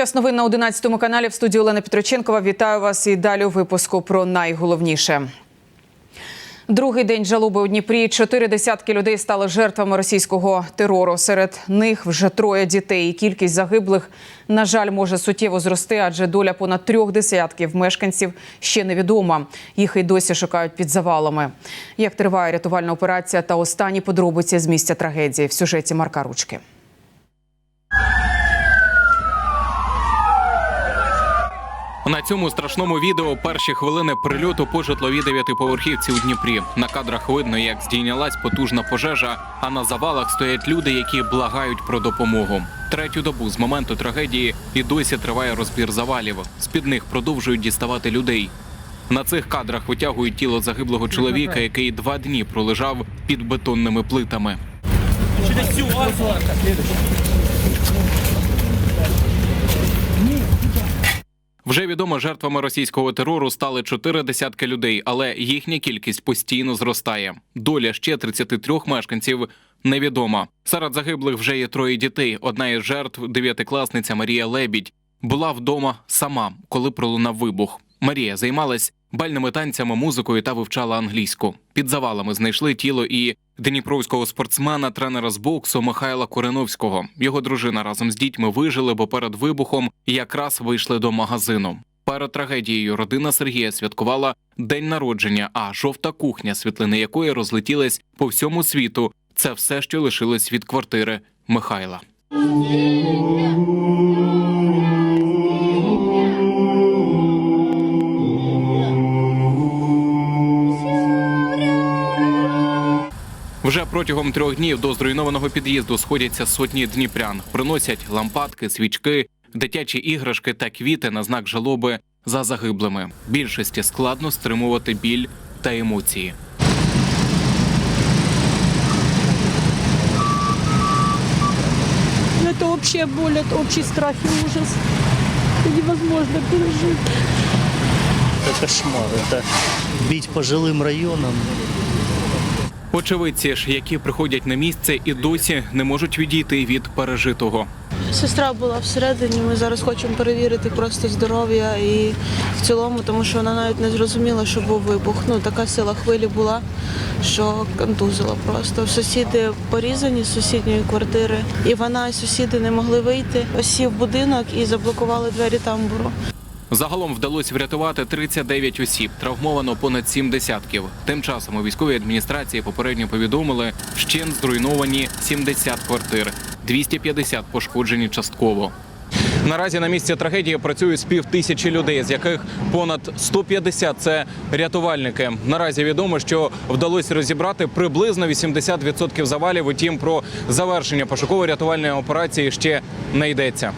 Час новин на 11 каналі в студії Олена Петроченкова. Вітаю вас і далі у випуску про найголовніше. Другий день жалоби у Дніпрі. Чотири десятки людей стали жертвами російського терору. Серед них вже троє дітей. І кількість загиблих, на жаль, може суттєво зрости, адже доля понад трьох десятків мешканців ще невідома. Їх і досі шукають під завалами. Як триває рятувальна операція та останні подробиці з місця трагедії в сюжеті Марка Ручки. На цьому страшному відео перші хвилини прильоту по житловій дев'ятиповерхівці у Дніпрі. На кадрах видно, як здійнялась потужна пожежа, а на завалах стоять люди, які благають про допомогу. Третю добу з моменту трагедії і досі триває розбір завалів. З під них продовжують діставати людей. На цих кадрах витягують тіло загиблого чоловіка, який два дні пролежав під бетонними плитами. Вже відомо, жертвами російського терору стали чотири десятки людей, але їхня кількість постійно зростає. Доля ще 33 мешканців невідома. Серед загиблих вже є троє дітей. Одна із жертв, дев'ятикласниця Марія Лебідь, була вдома сама, коли пролунав вибух. Марія займалась бальними танцями, музикою та вивчала англійську. Під завалами знайшли тіло і дніпровського спортсмена, тренера з боксу Михайла Куриновського. Його дружина разом з дітьми вижили, бо перед вибухом якраз вийшли до магазину. Перед трагедією родина Сергія святкувала день народження, а жовта кухня, світлини якої розлетілись по всьому світу. Це все, що лишилось від квартири Михайла. Вже протягом трьох днів до зруйнованого під'їзду сходяться сотні дніпрян, приносять лампадки, свічки, дитячі іграшки та квіти на знак жалоби за загиблими. Більшості складно стримувати біль та емоції. Ну, Это общая боль, это общий страх и ужас. Это невозможно пережить. Это кошмар. Это бить по жилым районам. Очевидці ж, які приходять на місце і досі не можуть відійти від пережитого. Сестра була всередині. Ми зараз хочемо перевірити просто здоров'я і в цілому, тому що вона навіть не зрозуміла, що був вибух. Ну така сила хвилі була, що контузила просто. Сусіди порізані з сусідньої квартири, і вона і сусіди не могли вийти. Осів будинок і заблокували двері тамбуру. Загалом вдалося врятувати 39 осіб, травмовано понад 7 десятків. Тим часом у військовій адміністрації попередньо повідомили, вщен зруйновані 70 квартир, 250 пошкоджені частково. Наразі на місці трагедії працюють з пів тисячі людей, з яких понад 150 – це рятувальники. Наразі відомо, що вдалося розібрати приблизно 80% завалів. Утім, про завершення пошуково-рятувальної операції ще не йдеться.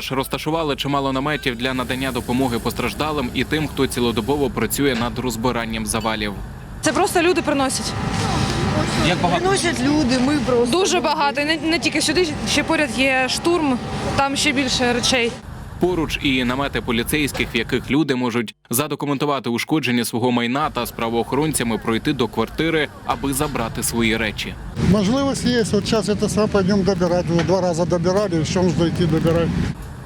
Довкола ж розташували чимало наметів для надання допомоги постраждалим і тим, хто цілодобово працює над розбиранням завалів. Це просто люди приносять. Як багато Приносять люди, ми просто. Дуже багато. Не, не тільки сюди, ще поряд є штурм, там ще більше речей. поруч і намети поліцейських, в яких люди можуть задокументувати ушкодження свого майна та з правоохоронцями пройти до квартири, аби забрати свої речі. Можливость есть. Вот сейчас это сам пойдем добирать. Уже два раза добирали, еще нужно идти добирать.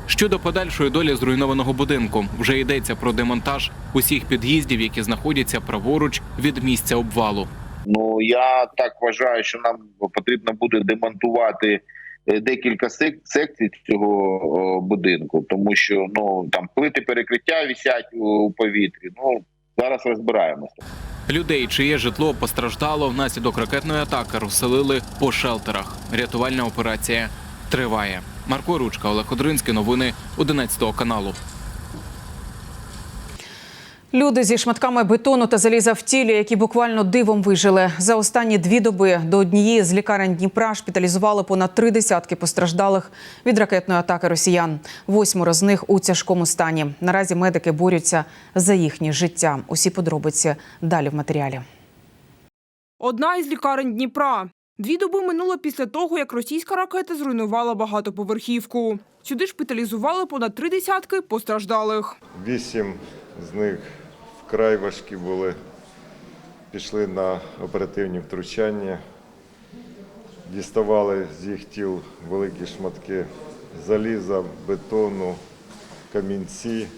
Щодо подальшої долі зруйнованого будинку, вже йдеться про демонтаж усіх під'їздів, які знаходяться праворуч від місця обвалу. Ну я так вважаю, що нам потрібно буде демонтувати е, декілька сек- секцій цього будинку, тому що ну там плити перекриття висять у, у повітрі. Ну зараз розбираємося. Людей, чиє житло постраждало внаслідок ракетної атаки, розселили по шелтерах. Рятувальна операція триває. Марко Ручка, Олег Одринський. Новини 11 каналу. Люди зі шматками бетону та заліза в тілі, які буквально дивом вижили. За останні дві доби до однієї з лікарень Дніпра шпиталізували понад три десятки постраждалих від ракетної атаки росіян. Восьмеро з них у тяжкому стані. Наразі медики борються за їхнє життя. Усі подробиці далі в матеріалі. Одна із лікарень Дніпра. Дві доби минуло після того, як російська ракета зруйнувала багатоповерхівку. Сюди шпиталізували понад три десятки постраждалих. Вісім з них вкрай важкі були. Пішли на оперативні втручання, діставали з їх тіл великі шматки заліза, бетону, камінці.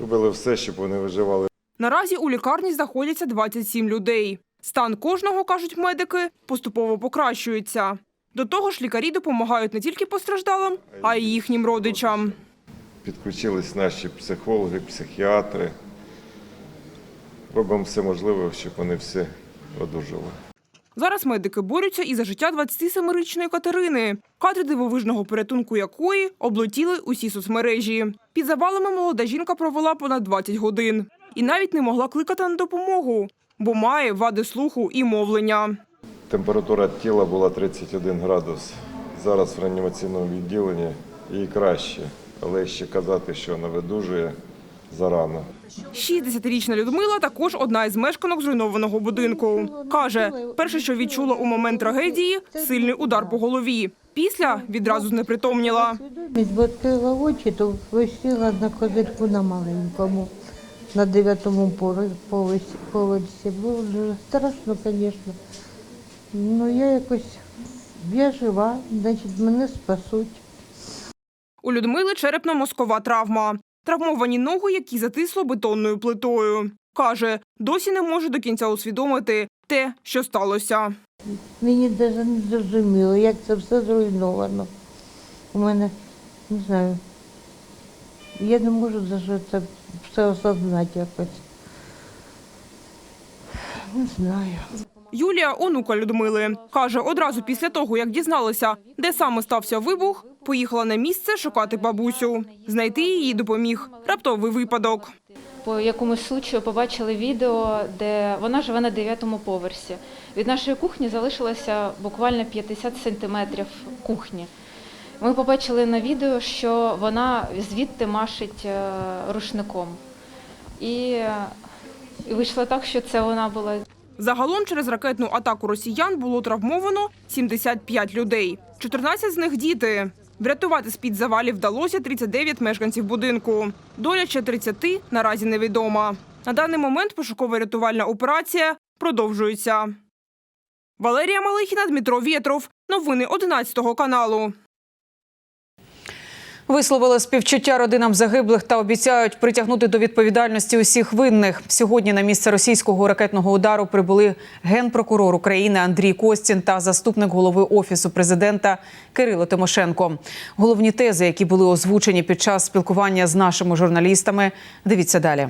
Робили все, щоб вони виживали. Наразі у лікарні знаходяться 27 людей. Стан кожного, кажуть медики, поступово покращується. До того ж, лікарі допомагають не тільки постраждалим, а й їхнім родичам. Підключились наші психологи, психіатри. Робимо все можливе, щоб вони всі одужали. Зараз медики борються і за життя 27-річної Катерини, кадри дивовижного порятунку якої облетіли усі соцмережі. Під завалами молода жінка провела понад 20 годин і навіть не могла кликати на допомогу, бо має вади слуху і мовлення. Температура тіла була 31 градус. Зараз в реанімаційному відділенні їй краще, але ще казати, що вона видужує зарано. 60-річна Людмила також одна із мешканок зруйнованого будинку. Каже, перше, що відчула у момент трагедії – сильний удар по голові. Після відразу знепритомніла. Відкрила очі, то висіла на козирку на маленькому, на дев'ятому поверсі-. Було дуже страшно, звісно. Ну я якось, я жива, значить мене спасуть. У Людмили черепно-мозкова травма. Травмовані ноги, які затисло бетонною плитою. Каже, досі не може до кінця усвідомити те, що сталося. Мені навіть не зрозуміло, як це все зруйновано. У мене, не знаю, я не можу навіть це все осознати якось. Не знаю. Юлія, онука Людмили, каже, одразу після того, як дізналася, де саме стався вибух, поїхала на місце шукати бабусю. Знайти її допоміг раптовий випадок. По якомусь случаю побачили відео, де вона живе на дев'ятому поверсі. Від нашої кухні залишилося буквально 50 сантиметрів кухні. Ми побачили на відео, що вона звідти машить е, рушником. І, е, і вийшло так, що це вона була Загалом через ракетну атаку росіян було травмовано 75 людей. 14 з них діти. Врятувати з-під завалів вдалося 39 мешканців будинку. Доля ще 30 наразі невідома. На даний момент пошуково-рятувальна операція продовжується. Валерія Малихіна, Дмитро Вєтров. Новини 11 каналу. Висловили співчуття родинам загиблих та обіцяють притягнути до відповідальності усіх винних. Сьогодні на місце російського ракетного удару прибули генпрокурор України Андрій Костін та заступник голови офісу президента Кирило Тимошенко. Головні тези, які були озвучені під час спілкування з нашими журналістами. Дивіться далі.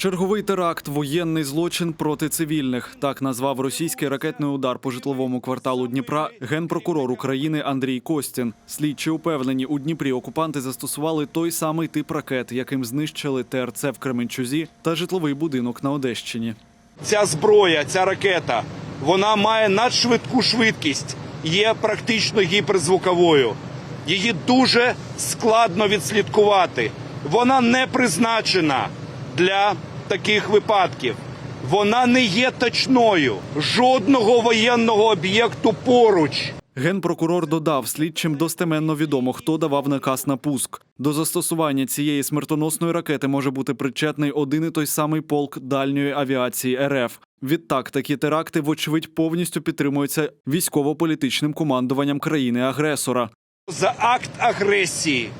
Черговий теракт воєнний злочин проти цивільних. Так назвав російський ракетний удар по житловому кварталу Дніпра генпрокурор України Андрій Костін. Слідчі упевнені, у Дніпрі окупанти застосували той самий тип ракет, яким знищили ТРЦ в Кременчузі та житловий будинок на Одещині. Ця зброя, ця ракета, вона має надшвидку швидкість, є практично гіперзвуковою. Її дуже складно відслідкувати. Вона не призначена для таких випадків. Вона не є точною. Жодного воєнного об'єкту поруч. Генпрокурор додав, слідчим достеменно відомо, хто давав наказ на пуск. До застосування цієї смертоносної ракети може бути причетний один і той самий полк дальньої авіації РФ. Відтак, такі теракти, вочевидь, повністю підтримуються військово-політичним командуванням країни-агресора. За акт агресії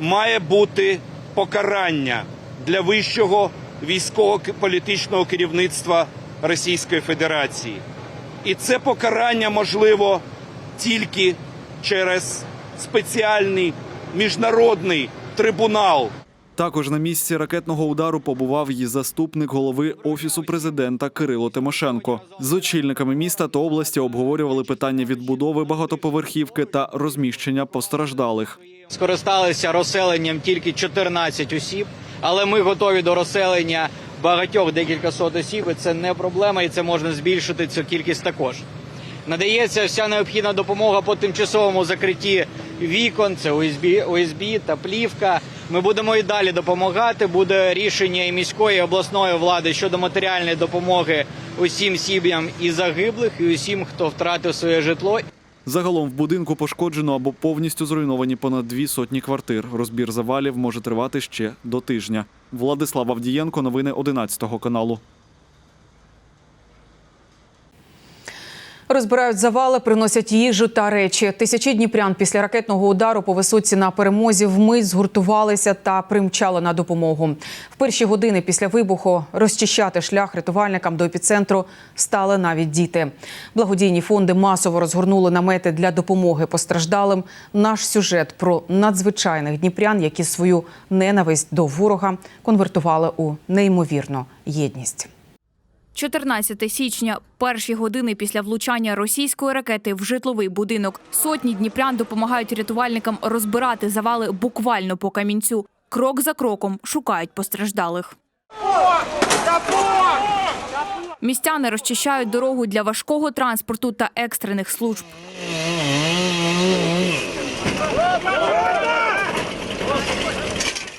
має бути покарання для вищого військово-політичного керівництва Російської Федерації. І це покарання можливо тільки через спеціальний міжнародний трибунал. Також на місці ракетного удару побував її заступник голови офісу президента Кирило Тимошенко. З очільниками міста та області обговорювали питання відбудови багатоповерхівки та розміщення постраждалих. Скористалися розселенням тільки 14 осіб, але ми готові до розселення багатьох декілька сот осіб. і Це не проблема, і це можна збільшити цю кількість також. Надається вся необхідна допомога по тимчасовому закритті вікон, це ОСБ, ОСБ та плівка. Ми будемо і далі допомагати. Буде рішення і міської і обласної влади щодо матеріальної допомоги усім сім'ям і загиблих, і усім, хто втратив своє житло. Загалом в будинку пошкоджено або повністю зруйновані понад дві сотні квартир. Розбір завалів може тривати ще до тижня. Владислав Авдієнко, новини 11 каналу. Розбирають завали, приносять їжу та речі. Тисячі дніпрян після ракетного удару по висоці на перемозі вмить згуртувалися та примчали на допомогу. В перші години після вибуху розчищати шлях рятувальникам до епіцентру стали навіть діти. Благодійні фонди масово розгорнули намети для допомоги постраждалим. Наш сюжет про надзвичайних дніпрян, які свою ненависть до ворога конвертували у неймовірну єдність. 14 січня, перші години після влучання російської ракети в житловий будинок. Сотні дніпрян допомагають рятувальникам розбирати завали буквально по камінцю. Крок за кроком шукають постраждалих. Містяни розчищають дорогу для важкого транспорту та екстрених служб.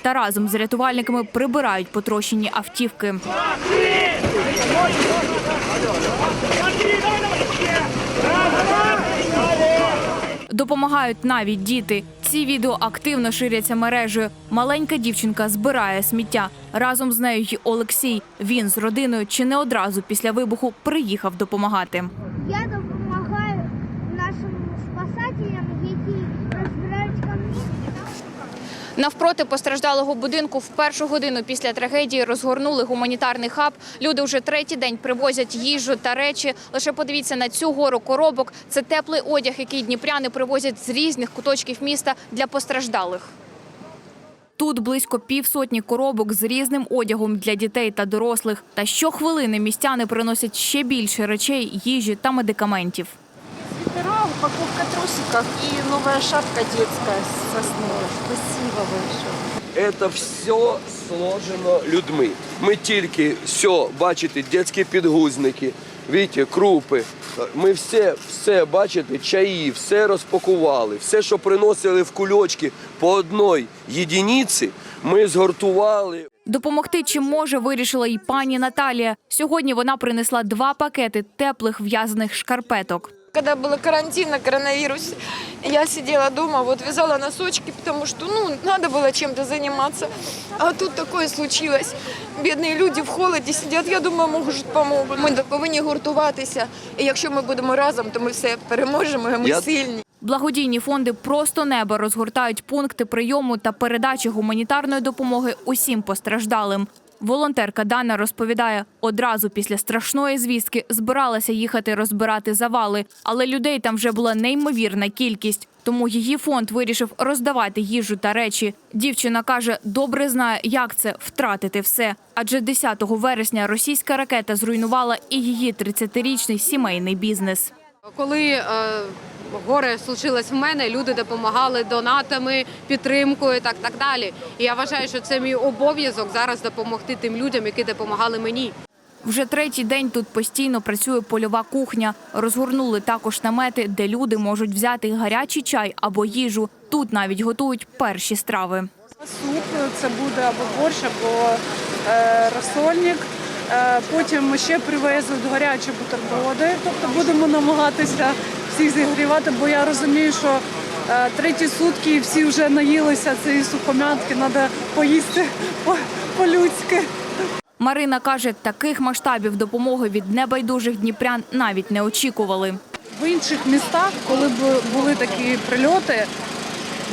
Та разом з рятувальниками прибирають потрощені автівки. Допомагають навіть діти. Ці відео активно ширяться мережею. Маленька дівчинка збирає сміття. Разом з нею й Олексій. Він з родиною чи не одразу після вибуху приїхав допомагати. Я Навпроти постраждалого будинку в першу годину після трагедії розгорнули гуманітарний хаб. Люди вже третій день привозять їжу та речі. Лише подивіться на цю гору коробок. Це теплий одяг, який дніпряни привозять з різних куточків міста для постраждалих. Тут близько півсотні коробок з різним одягом для дітей та дорослих. Та щохвилини містяни приносять ще більше речей, їжі та медикаментів. Упаковка трусиков и новая шапка детская с сосной. Спасибо большое. Це все сложено людьми. Ми тільки все, бачите, дитячі підгузники, бачите, крупи. Ми все, все, бачите, чаї, все розпакували, все, що приносили в кульочки по одній єдиниці, ми згортували. Допомогти чим може вирішила і пані Наталія. Сьогодні вона принесла два пакети теплих в'язаних шкарпеток. Когда был карантин на коронавирус, я сидела дома, вот вязала носочки, потому что, ну, надо было чем-то заниматься. А тут такое случилось. Бідні люди в холоді сидять, я думаю, може, помогуть. Ми повинні гуртуватися. І якщо ми будемо разом, то ми все переможемо, і ми Я- сильні. Благодійні фонди просто неба розгортають пункти прийому та передачі гуманітарної допомоги усім постраждалим. Волонтерка Дана розповідає, одразу після страшної звістки збиралася їхати розбирати завали, але людей там вже була неймовірна кількість. Тому її фонд вирішив роздавати їжу та речі. Дівчина каже, добре знає, як це втратити все. Адже 10 вересня російська ракета зруйнувала і її 30-річний сімейний бізнес. Коли е, горе случилось в мене, люди допомагали донатами, підтримкою, так так далі. І я вважаю, що це мій обов'язок зараз допомогти тим людям, які допомагали мені. Вже третій день тут постійно працює польова кухня. Розгорнули також намети, де люди можуть взяти гарячий чай або їжу. Тут навіть готують перші страви. Суп це буде або борщ, або е, розсольник. Е, потім ще привезуть гарячі бутерброди. Тобто будемо намагатися всіх зігрівати, бо я розумію, що е, треті сутки і всі вже наїлися цієї сухомятки, треба поїсти по- по-людськи. Марина каже, таких масштабів допомоги від небайдужих дніпрян навіть не очікували. В інших містах, коли б були такі прильоти,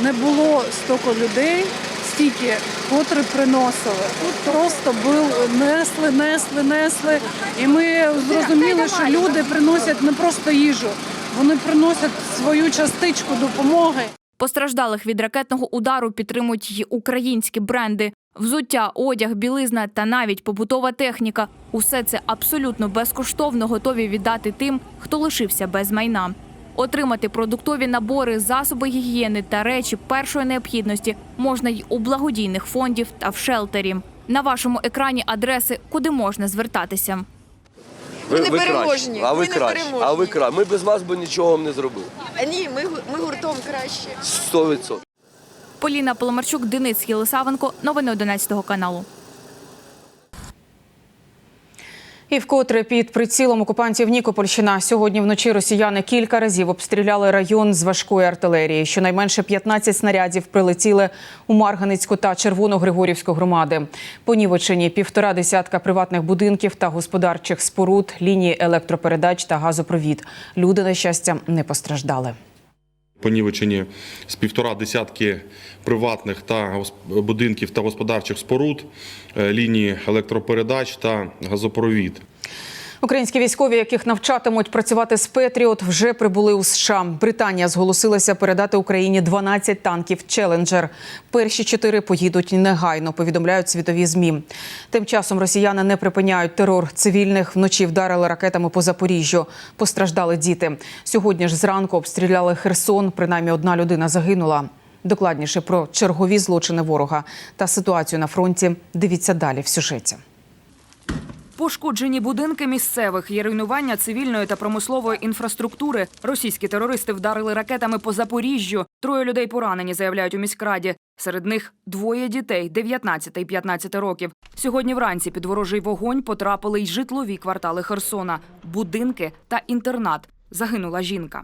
не було стільки людей, стільки, котрі приносили. Тут просто був, несли, несли, несли. І ми зрозуміли, що люди приносять не просто їжу, вони приносять свою частичку допомоги. Постраждалих від ракетного удару підтримують й українські бренди. Взуття, одяг, білизна та навіть побутова техніка усе це абсолютно безкоштовно готові віддати тим, хто лишився без майна. Отримати продуктові набори, засоби гігієни та речі першої необхідності можна й у благодійних фондів та в шелтері. На вашому екрані адреси, куди можна звертатися. Ви, не ви переможні, А ви ми не краще. А ви кра. краще. Ми без вас би нічого не зробили. Ні, ми, ми гуртом краще. 100%. Поліна Поломарчук, Денис Єлисавенко. Новини 11 каналу. І вкотре під прицілом окупантів Нікопольщина сьогодні вночі росіяни кілька разів обстріляли район з важкої артилерії. Щонайменше 15 снарядів прилетіли у Марганицьку та Червоногригорівську громади. Понівечені півтора десятка приватних будинків та господарчих споруд, лінії електропередач та газопровід. Люди, на щастя, не постраждали. Понівечені з півтора десятки приватних та будинків та господарчих споруд, е, лінії електропередач та газопровід. Українські військові, яких навчатимуть працювати з Петріот, вже прибули у США. Британія зголосилася передати Україні 12 танків Челенджер. Перші чотири поїдуть негайно. Повідомляють світові змі. Тим часом росіяни не припиняють терор цивільних. Вночі вдарили ракетами по Запоріжжю. Постраждали діти. Сьогодні ж зранку обстріляли Херсон. Принаймні одна людина загинула. Докладніше про чергові злочини ворога та ситуацію на фронті. Дивіться далі в сюжеті. Пошкоджені будинки місцевих є руйнування цивільної та промислової інфраструктури. Російські терористи вдарили ракетами по Запоріжжю. Троє людей поранені, заявляють у міськраді. Серед них двоє дітей 19 і 15 років. Сьогодні вранці під ворожий вогонь потрапили й житлові квартали Херсона, будинки та інтернат. Загинула жінка.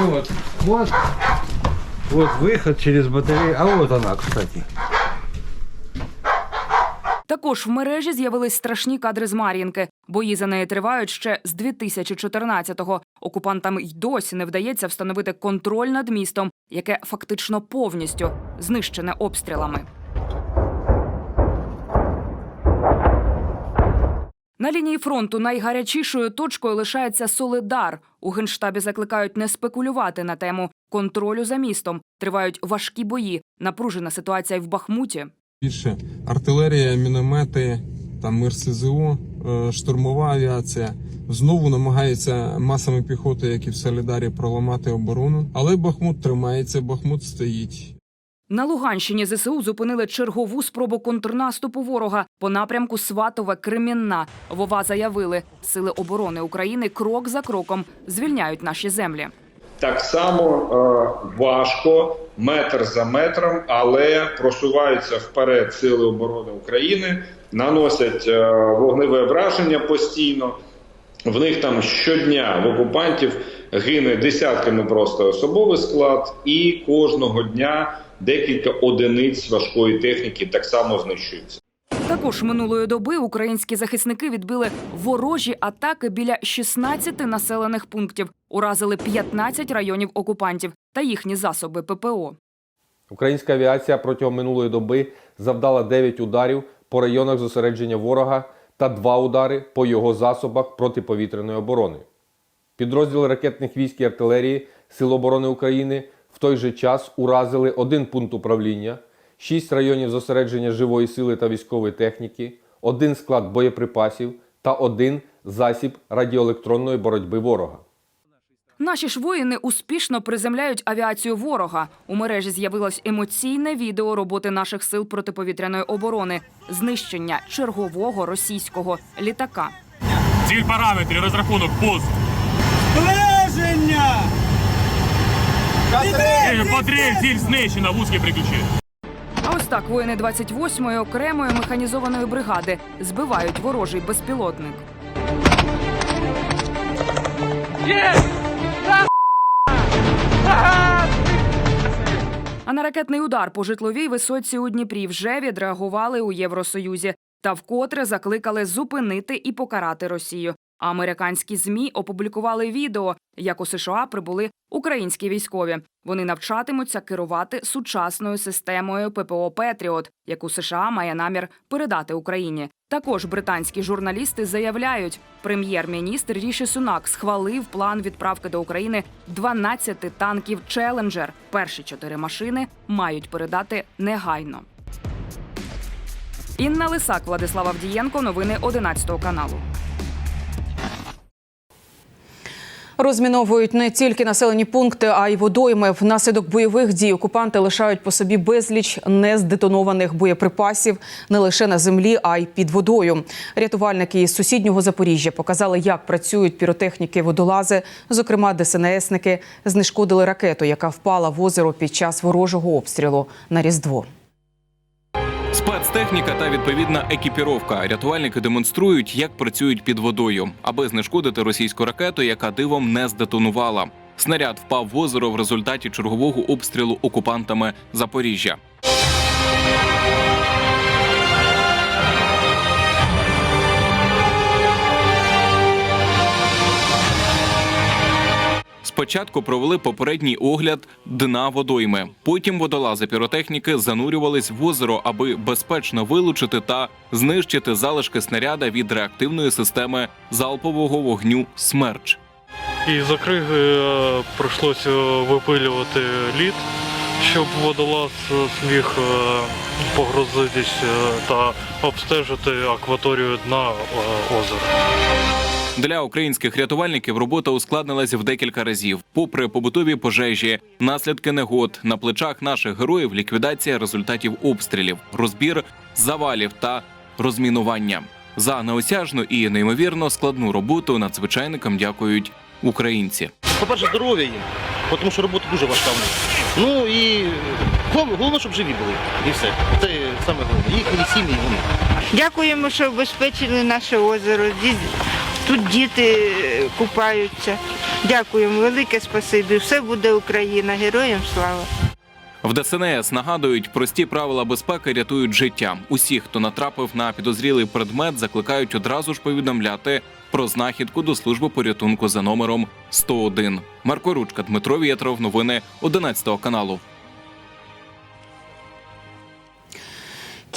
Вот, вот, вот выход через батарею. А вот она, кстати. Також в мережі з'явились страшні кадри з Мар'їнки. Бої за неї тривають ще з 2014-го. Окупантам й досі не вдається встановити контроль над містом, яке фактично повністю знищене обстрілами. На лінії фронту найгарячішою точкою лишається Солидар. У генштабі закликають не спекулювати на тему контролю за містом. Тривають важкі бої. Напружена ситуація й в Бахмуті. Більше артилерія, міномети, там мир СЗО, е, штурмова авіація. Знову намагаються масами піхоти, як і в Солідарі, проламати оборону. Але Бахмут тримається, Бахмут стоїть. На Луганщині ЗСУ зупинили чергову спробу контрнаступу ворога по напрямку Сватове Кремінна. Вова заявили, сили оборони України крок за кроком звільняють наші землі. Так само е, важко, метр за метром, але просуваються вперед сили оборони України, наносять е, вогневе враження постійно. В них там щодня в окупантів гине десятками просто особовий склад, і кожного дня декілька одиниць важкої техніки так само знищуються. Також минулої доби українські захисники відбили ворожі атаки біля 16 населених пунктів, уразили 15 районів окупантів та їхні засоби ППО. Українська авіація протягом минулої доби завдала 9 ударів по районах зосередження ворога та 2 удари по його засобах протиповітряної оборони. Підрозділи ракетних військ і артилерії Сил оборони України в той же час уразили один пункт управління, 6 районів зосередження живої сили та військової техніки, один склад боєприпасів та один засіб радіоелектронної боротьби ворога. Наші ж воїни успішно приземляють авіацію ворога. У мережі з'явилось емоційне відео роботи наших сил протиповітряної оборони, знищення чергового російського літака. Ціль параметрів, розрахунок, пуск. Ближення! Потріб, ціль знищена, вузькі приключи. Так воїни 28-ї окремої механізованої бригади збивають ворожий безпілотник. А на ракетний удар по житловій висоці у Дніпрі вже відреагували у Євросоюзі та вкотре закликали зупинити і покарати Росію. Американські змі опублікували відео, як у США прибули українські військові. Вони навчатимуться керувати сучасною системою ППО Петріот, яку США має намір передати Україні. Також британські журналісти заявляють, прем'єр-міністр Ріші Сунак схвалив план відправки до України 12 танків Челенджер. Перші чотири машини мають передати негайно. Інна Лисак, Владислав Авдієнко. Новини 11 каналу. Розміновують не тільки населені пункти, а й водойми. Внаслідок бойових дій окупанти лишають по собі безліч нездетонованих боєприпасів не лише на землі, а й під водою. Рятувальники із сусіднього Запоріжжя показали, як працюють піротехніки водолази. Зокрема, ДСНСники знешкодили ракету, яка впала в озеро під час ворожого обстрілу на Різдво. Спецтехніка та відповідна екіпіровка. Рятувальники демонструють, як працюють під водою, аби знешкодити російську ракету, яка дивом не здетонувала. Снаряд впав в озеро в результаті чергового обстрілу окупантами Запоріжжя. Спочатку провели попередній огляд дна водойми. Потім водолази піротехніки занурювались в озеро, аби безпечно вилучити та знищити залишки снаряда від реактивної системи залпового вогню Смерч. І за криги е, прийшлося випилювати лід, щоб водолаз зміг е, погрузитись е, та обстежити акваторію дна озера. Для українських рятувальників робота ускладнилася в декілька разів. Попри побутові пожежі, наслідки негод на плечах наших героїв ліквідація результатів обстрілів, розбір завалів та розмінування. За неосяжну і неймовірно складну роботу надзвичайникам дякують українці. По-перше, здоров'я їм, тому що робота дуже важка в них. Ну і головне, головне, щоб живі були. І все. Це саме головне. Їхні сім'ї. Дякуємо, що обезпечили наше озеро. Тут діти е, купаються. Дякуємо, велике спасибі. Все буде Україна. Героям слава. В ДСНС нагадують, прості правила безпеки рятують життя. Усі, хто натрапив на підозрілий предмет, закликають одразу ж повідомляти про знахідку до служби порятунку за номером 101. Марко Ручка, Дмитро Вєтров. Новини 11 каналу.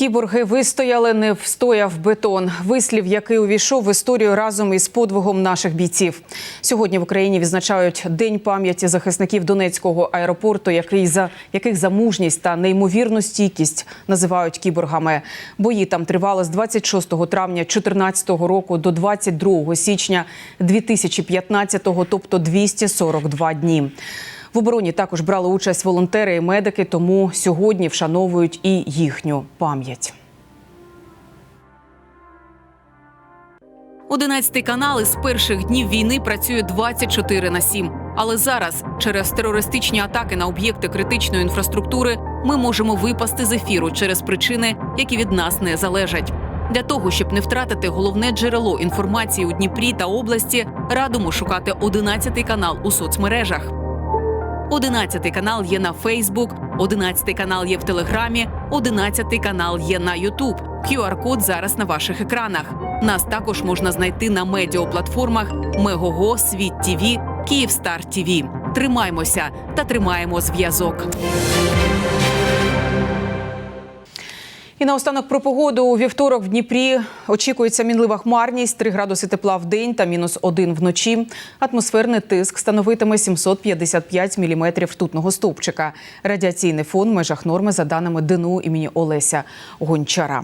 Кіборги вистояли, не встояв бетон. Вислів, який увійшов в історію разом із подвигом наших бійців. Сьогодні в Україні відзначають День пам'яті захисників Донецького аеропорту, який за яких за мужність та неймовірну стійкість називають кіборгами. Бої там тривали з 26 травня 2014 року до 22 січня 2015, тобто 242 дні. В обороні також брали участь волонтери і медики, тому сьогодні вшановують і їхню пам'ять. 11 канал із перших днів війни працює 24 на 7. Але зараз, через терористичні атаки на об'єкти критичної інфраструктури, ми можемо випасти з ефіру через причини, які від нас не залежать. Для того щоб не втратити головне джерело інформації у Дніпрі та області, радимо шукати 11 канал у соцмережах. 11 канал є на Фейсбук, 11 канал є в Телеграмі, 11 канал є на Ютуб. QR-код зараз на ваших екранах. Нас також можна знайти на медіаплатформах Мегого, Світ ТІВІ, Київстар ТІВІ. Тримаймося та тримаємо зв'язок. І наостанок про погоду у вівторок в Дніпрі очікується мінлива хмарність, 3 градуси тепла в день та мінус 1 вночі. Атмосферний тиск становитиме 755 міліметрів ртутного стовпчика. Радіаційний фон в межах норми за даними ДНУ імені Олеся Гончара.